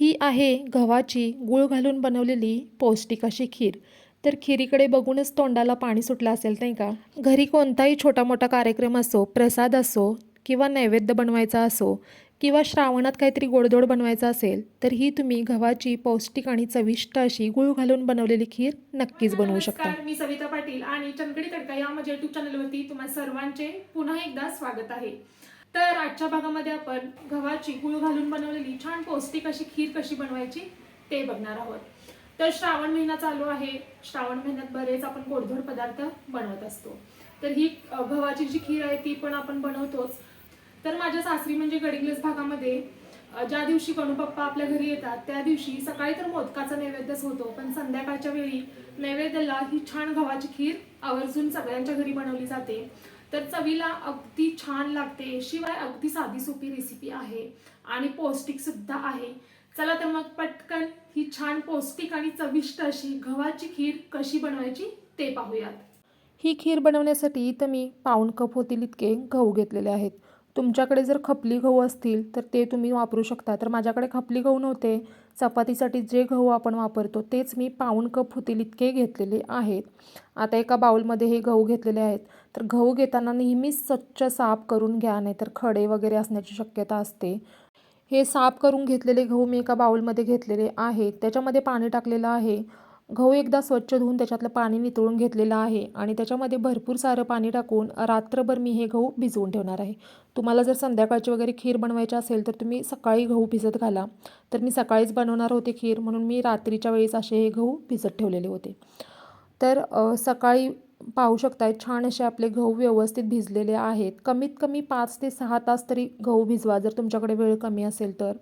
ही आहे गव्हाची गूळ घालून बनवलेली पौष्टिक अशी खीर. तर खिरीकडे बघूनच तोंडाला पाणी सुटलं असेल नाही का? घरी कोणताही छोटा मोठा कार्यक्रम असो प्रसाद असो किंवा नैवेद्य बनवायचा असो किंवा श्रावणात काहीतरी गोडधोड बनवायचा असेल तर ही तुम्ही गव्हाची पौष्टिक आणि चविष्ट अशी गूळ घालून बनवलेली खीर नक्कीच बनवू शकता. मी सविता पाटील आणि चंदगडी तडका या माझ्या युट्यूब चॅनलवरती तुम्हा सर्वांचे पुन्हा एकदा स्वागत आहे. तर आजच्या भागामध्ये आपण गव्हाची गुळ घालून बनवलेली छान पौष्टिक अशी खीर कशी बनवायची ते बघणार आहोत. तर श्रावण महिना चालू आहे. श्रावण महिन्यात बरेच आपण गोडधोड पदार्थ बनवत असतो. तर ही गव्हाची जी खीर आहे ती पण आपण बनवतोच. तर माझ्या सासरी म्हणजे गडिंग्लज भागामध्ये ज्या दिवशी गणूपप्पा आपल्या घरी येतात त्या दिवशी सकाळी तर मोदकाचा नैवेद्यच होतो पण संध्याकाळच्या वेळी नैवेद्याला ही छान गव्हाची खीर आवर्जून सगळ्यांच्या घरी बनवली जाते. तर चवीला अगदी छान लागते. शिवाय अगदी साधी सोपी रेसिपी आहे आणि पौष्टिक सुद्धा आहे. चला तर मग पटकन ही छान पौष्टिक आणि चविष्ट अशी गव्हाची खीर कशी बनवायची ते पाहूयात. ही खीर बनवण्यासाठी इथं मी पाऊण कप होतील इतके गहू घेतलेले आहेत. तुमच्याकडे जर खपली गहू असतील तर ते तुम्ही वापरू शकता. तर माझ्याकडे खपली गहू नव्हते. चपातीसाठी जे गहू आपण वापरतो तेच मी पाऊण कप होतील इतके घेतलेले आहेत. आता एका बाउलमध्ये हे गहू घेतलेले आहेत. तर गहू घेताना नेहमीच स्वच्छ साफ करून घ्या नाहीतर खडे वगैरे असण्याची शक्यता असते. हे साफ करून घेतलेले गहू मी एका बाउलमध्ये घेतलेले आहेत. त्याच्यामध्ये पाणी टाकलेलं आहे. गहू एकदा स्वच्छ धुवून त्याच्यातलं पाणी नितळून घेतलेलं आहे आणि त्याच्यामध्ये भरपूर सारं पाणी टाकून रात्रभर मी हे गहू भिजवून ठेवणार आहे. तुम्हाला जर संध्याकाळची वगैरे खीर बनवायची असेल तर तुम्ही सकाळी गहू भिजत घाला. तर मी सकाळीच बनवणार होते खीर म्हणून मी रात्रीच्या वेळेस असे हे गहू भिजत ठेवलेले होते. तर सकाळी पाहू शकताय छान असे आपले गहू व्यवस्थित भिजलेले आहेत. कमीत कमी पाच ते सहा तास तरी गहू भिजवा जर तुमच्याकडे वेळ कमी असेल तर.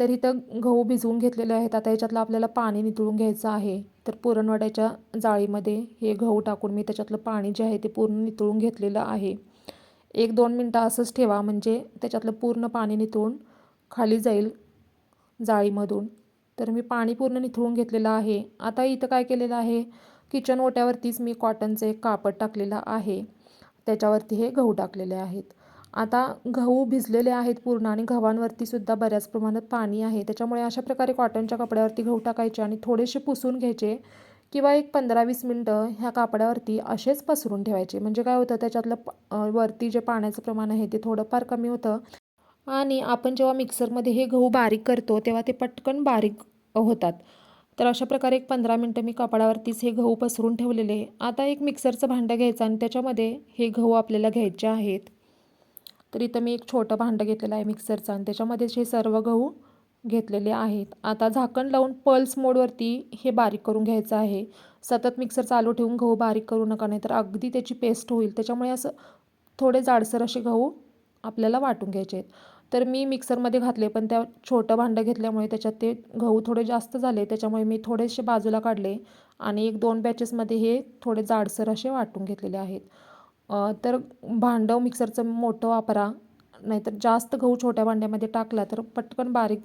तर इथं गहू भिजवून घेतलेले आहेत. आता याच्यातलं आपल्याला पाणी नितळून घ्यायचं आहे. तर पुरणवाड्याच्या जाळीमध्ये हे गहू टाकून मी त्याच्यातलं पाणी जे आहे ते पूर्ण नितळून घेतलेलं आहे. एक दोन मिनटं असंच ठेवा म्हणजे त्याच्यातलं पूर्ण पाणी नितळून खाली जाईल जाळीमधून. तर मी पाणी पूर्ण निथळून घेतलेलं आहे. आता इथं काय केलेलं आहे? किचन ओट्यावरतीच मी कॉटनचं एक कापड टाकलेलं आहे. त्याच्यावरती हे गहू टाकलेले आहेत. आता गहू भिजलेले आहेत पूर्ण आणि गव्हांवरती सुद्धा बऱ्याच प्रमाणात पाणी आहे. त्याच्यामुळे अशा प्रकारे कॉटनच्या कपड्यावरती गहू टाकायचे आणि थोडेसे पुसून घ्यायचे किंवा एक पंधरा वीस मिनटं ह्या कापडावरती असेच पसरून ठेवायचे. म्हणजे काय होतं त्याच्यातलं वरती जे पाण्याचं प्रमाण आहे ते थोडंफार कमी होतं आणि आपण जेव्हा मिक्सरमध्ये हे गहू बारीक करतो तेव्हा ते पटकन बारीक होतात. तर अशा प्रकारे एक पंधरा मिनटं मी कापडावरतीच हे गहू पसरून ठेवलेले. आता एक मिक्सरचं भांडं घ्यायचं आणि त्याच्यामध्ये हे गहू आपल्याला घ्यायचे आहेत. तर इथं मी एक छोटं भांडं घेतलेलं आहे मिक्सरचं आणि त्याच्यामध्येच हे सर्व गहू घेतलेले आहेत. आता झाकण लावून पल्स मोडवरती हे बारीक करून घ्यायचं आहे. सतत मिक्सर चालू ठेवून गहू बारीक करू नका नाही तर अगदी त्याची पेस्ट होईल. त्याच्यामुळे असं थोडे जाडसर असे गहू आपल्याला वाटून घ्यायचे आहेत. तर मी मिक्सरमध्ये घातले पण त्या छोटं भांडं घेतल्यामुळे त्याच्यात ते गहू थोडे जास्त झाले त्याच्यामुळे मी थोडेसे बाजूला काढले आणि एक दोन बॅचेसमध्ये हे थोडे जाडसर असे वाटून घेतलेले आहेत. तर भांडं मिक्सरचं मोठं वापरा. नाहीतर जास्त गहू छोट्या भांड्यामध्ये टाकला तर पटकन बारीक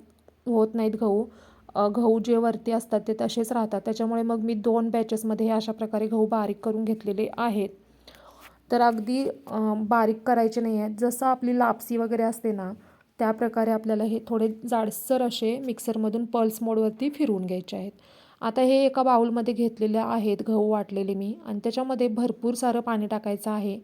होत नाहीत गहू. गहू जे वरती असतात ते तसेच राहतात. त्याच्यामुळे मग मी दोन बॅचेसमध्ये हे अशा प्रकारे गहू बारीक करून घेतलेले आहेत. तर अगदी बारीक करायचे नाही आहेत जसं आपली लापसी वगैरे असते ना त्या प्रकारे आपल्याला हे थोडे जाडसर असे मिक्सरमधून पल्स मोडवरती फिरवून घ्यायचे आहेत. आता हे एका बाउलमध्ये घेतलेले आहेत गहू वाटलेले मी. आणि त्याच्यामध्ये भरपूर सारं पाणी टाकायचं आहे.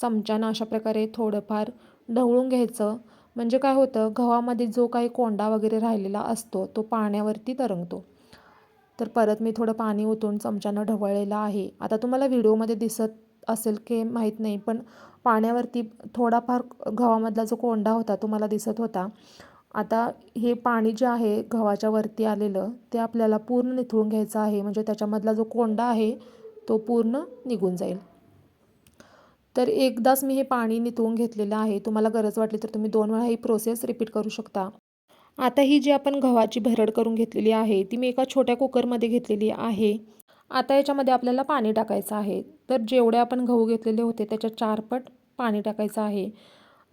चमच्यानं अशा प्रकारे थोडंफार ढवळून घ्यायचं. म्हणजे काय होतं गव्हामध्ये जो काही कोंडा वगैरे राहिलेला असतो तो पाण्यावरती तरंगतो. तर परत मी थोडं पाणी ओतून चमच्यानं ढवळलेलं आहे. आता तुम्हाला व्हिडिओमध्ये दिसत असेल की माहीत नाही पण पाण्यावरती थोडाफार गव्हामधला जो कोंडा होता तो मला दिसत होता. आता हे पाणी जे आहे गव्हाच्या वरती आलेलं ते आपल्याला पूर्ण निथळून घ्यायचं आहे. म्हणजे त्याच्यामधला जो कोंडा आहे तो पूर्ण निघून जाईल. तर एकदाच मी हे पाणी निथळून घेतलेलं आहे. तुम्हाला गरज वाटली तर तुम्ही दोन वेळा ही प्रोसेस रिपीट करू शकता. आता ही जी आपण गव्हाची भरड करून घेतलेली आहे ती मी एका छोट्या कुकरमध्ये घेतलेली आहे. आता याच्यामध्ये आपल्याला पाणी टाकायचं आहे. तर जेवढे आपण गहू घेतलेले होते त्याच्या चारपट पाणी टाकायचं आहे.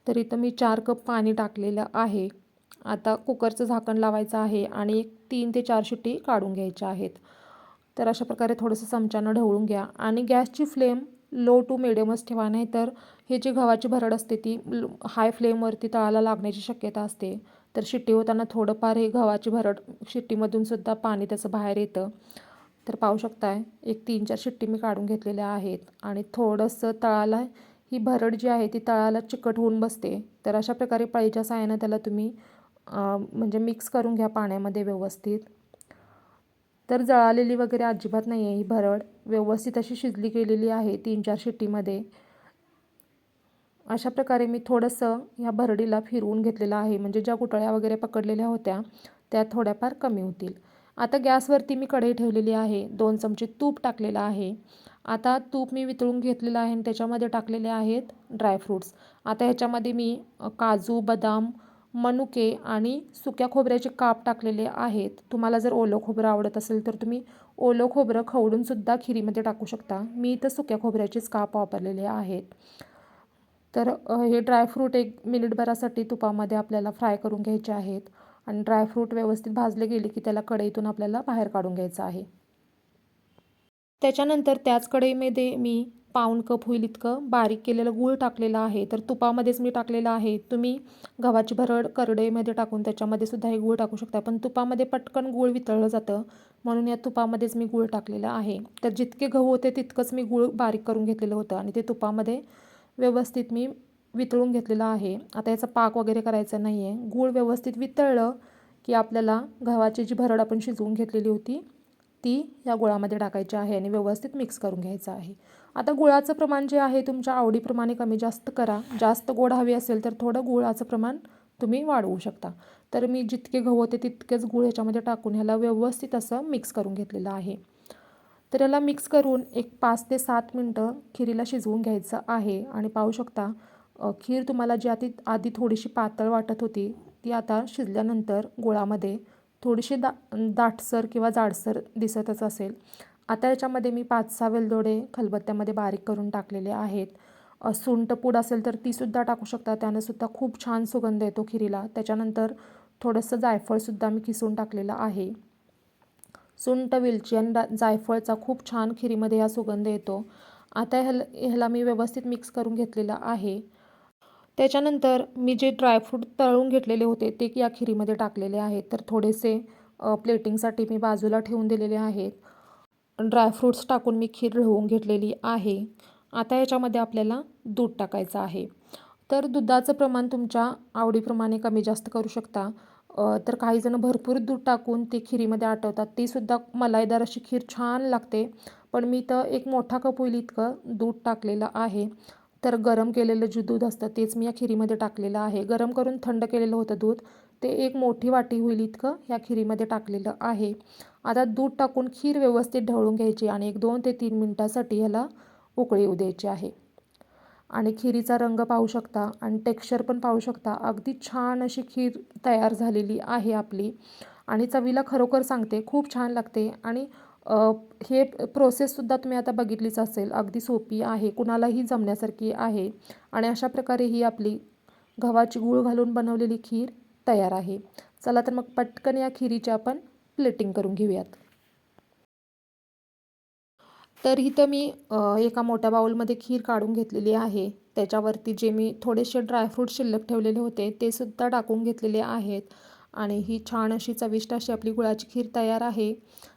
तर इथं मी चार कप पाणी टाकलेलं आहे. आता कुकरचं झाकण लावायचं आहे आणि एक तीन ते चार शिट्टी काढून घ्यायच्या आहेत. तर अशा प्रकारे थोडंसं चमच्यानं ढवळून घ्या. आणि गॅसची फ्लेम लो टू मिडियमच ठेवा नाही तर हे जी गव्हाची भरड असते ती हाय फ्लेमवरती तळाला लागण्याची शक्यता असते. तर शिट्टी होताना थोडंफार हे गव्हाची भरड शिट्टीमधून सुद्धा पाणी त्याचं बाहेर येतं. तर पाहू शकताय एक तीन चार शिट्टी मी काढून घेतलेल्या आहेत. आणि थोडंसं तळाला ही भरड जी आहे ती तळाला चिकट होऊन बसते. तर अशा प्रकारे पळीच्या साहाय्यानं त्याला तुम्ही म्हणजे मिक्स करून घ्या पाण्यामध्ये व्यवस्थित. तर जळालेली वगैरे अजिबात नाही आहे ही भरड. व्यवस्थित अशी शिजली गेलेली आहे तीन चार शिट्टीमध्ये. अशा प्रकारे मी थोडंसं ह्या भरडीला फिरवून घेतलेलं आहे. म्हणजे ज्या गुटळ्या वगैरे पकडलेल्या होत्या त्या थोड्याफार कमी होतील. आता गॅसवरती मी कढई ठेवलेली आहे. दोन चमचे तूप टाकलेलं आहे. आता तूप मी वितळून घेतलेलं आहे आणि त्याच्यामध्ये टाकलेले आहेत ड्रायफ्रूट्स आता ह्याच्यामध्ये मी काजू बदाम मनुके आणि सुक्या खोबऱ्याचे काप टाकलेले आहेत. तुम्हाला जर ओलं खोबरं आवडत असेल तर तुम्ही ओलं खोबरं खवडूनसुद्धा खिरीमध्ये टाकू शकता. मी इथं सुक्या खोबऱ्याचेच काप वापरलेले आहेत. तर हे ड्रायफ्रूट एक मिनिटभरासाठी तुपामध्ये आपल्याला फ्राय करून घ्यायचे आहेत आणि ड्रायफ्रूट व्यवस्थित भाजले गेले की त्याला कढईतून आपल्याला बाहेर काढून घ्यायचं आहे. त्याच्यानंतर त्याच कढईमध्ये मी पाऊण कप होईल इतकं. बारीक केलेलं गूळ टाकलेलं आहे. तर तुपामध्येच मी टाकलेलं आहे. तुम्ही गव्हाची भरड करडईमध्ये टाकून त्याच्यामध्ये सुद्धा हे गूळ टाकू शकता. पण तुपामध्ये पटकन गूळ वितळलं जातं. म्हणून या तुपामध्येच मी गूळ टाकलेलं आहे. तर जितके गहू होते तितकंच मी गूळ बारीक करून घेतलेलं होतं आणि ते तुपामध्ये व्यवस्थित मी वितळून घेतलेलं आहे. आता याचा पाक वगैरे करायचा नाही आहे गूळ व्यवस्थित वितळलं की आपल्याला गव्हाची जी भरड आपण शिजवून घेतलेली होती ती या गुळामध्ये टाकायची आहे आणि व्यवस्थित मिक्स करून घ्यायचं आहे. आता गुळाचं प्रमाण जे आहे तुमच्या आवडीप्रमाणे कमी जास्त करा. जास्त गोड हवी असेल तर थोडं गुळाचं प्रमाण तुम्ही वाढवू शकता. तर मी जितके गहू होते तितकेच गुळ ह्याच्यामध्ये टाकून ह्याला व्यवस्थित असं मिक्स करून घेतलेलं आहे. तर याला मिक्स करून एक पाच ते सात मिनटं खिरीला शिजवून घ्यायचं आहे. आणि पाहू शकता खीर तुम्हाला जी आधी आधी थोडीशी पातळ वाटत होती ती आता शिजल्यानंतर गुळामध्ये थोडीशी दा दाटसर किंवा जाडसर दिसतच असेल. आता याच्यामध्ये मी पाच सहा वेलदोडे खलबत्त्यामध्ये बारीक करून टाकलेले आहेत. अ, सुंठ पूड असेल तर तीसुद्धा टाकू शकता. त्यानंसुद्धा खूप छान सुगंध येतो खिरीला. त्याच्यानंतर थोडंसं जायफळसुद्धा मी किसून टाकलेलं आहे. सुंठ वेलची आणि डा जायफळचा खूप छान खिरीमध्ये हा सुगंध येतो. आता ह्याला ह्याला मी व्यवस्थित मिक्स करून घेतलेलं आहे. त्याच्यानंतर मी जे ड्रायफ्रूट तळून घेतलेले होते ते या खिरीमध्ये टाकलेले आहेत. तर थोडेसे प्लेटिंगसाठी मी बाजूला ठेवून दिलेले आहेत. ड्रायफ्रूट्स टाकून मी खीर ढवळून घेतलेली आहे. आता याच्यामध्ये आपल्याला दूध टाकायचं आहे. तर दुधाचं प्रमाण तुमच्या आवडीप्रमाणे कमी जास्त करू शकता. तर काही जण भरपूर दूध टाकून ती खिरीमध्ये आटवतात. तीसुद्धा मलाईदार अशी खीर छान लागते. पण मी तर एक मोठा कप होईल इतकं दूध टाकलेलं आहे. तर गरम केलेलं जे दूध असतं तेच मी या खिरीमध्ये टाकलेलं आहे. गरम करून थंड केलेलं होतं दूध. ते एक मोठी वाटी होईल इतकं या खिरीमध्ये टाकलेलं आहे. आता दूध टाकून खीर व्यवस्थित ढवळून घ्यायची आणि एक दोन ते तीन मिनटासाठी ह्याला उकळी येऊ द्यायची आहे. आणि खिरीचा रंग पाहू शकता आणि टेक्स्चर पण पाहू शकता. अगदी छान अशी खीर तयार झालेली आहे आपली. आणि चवीला खरोखर सांगते खूप छान लागते आणि हे प्रोसेससुद्धा तुम्ही आता बघितलीच असेल. अगदी सोपी आहे. कुणालाही जमण्यासारखी आहे. आणि अशा प्रकारे ही आपली गव्हाची गूळ घालून बनवलेली खीर तयार आहे. चला तर मग पटकन या खिरीची आपण प्लेटिंग करून घेऊयात. तर इथं मी एका मोठ्या बाऊलमध्ये खीर काढून घेतलेली आहे. त्याच्यावरती जे मी थोडेसे ड्रायफ्रूट शिल्लक ठेवलेले होते ते सुद्धा टाकून घेतलेले आहेत. आणि ही छान अशी चविष्ट अशी आपली गुळाची खीर तयार आहे.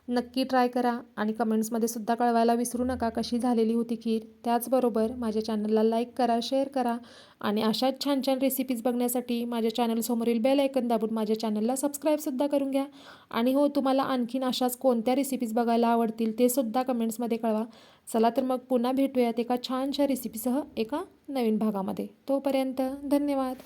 नक्की ट्राय करा आणि कमेंट्समध्ये सुद्धा कळवायला विसरू नका कशी झालेली होती खीर. त्याचबरोबर माझ्या चॅनलला लाईक करा शेअर करा आणि अशाच छान छान रेसिपीज बघण्यासाठी माझ्या चॅनलसमोरील बेल ऐकन दाबून माझ्या चॅनलला सबस्क्राईबसुद्धा करून घ्या. आणि हो तुम्हाला आणखीन अशाच कोणत्या रेसिपीज बघायला आवडतील ते सुद्धा कमेंट्समध्ये कळवा. चला तर मग पुन्हा भेटूयात एका छानशा रेसिपीसह एका नवीन भागामध्ये. तोपर्यंत धन्यवाद.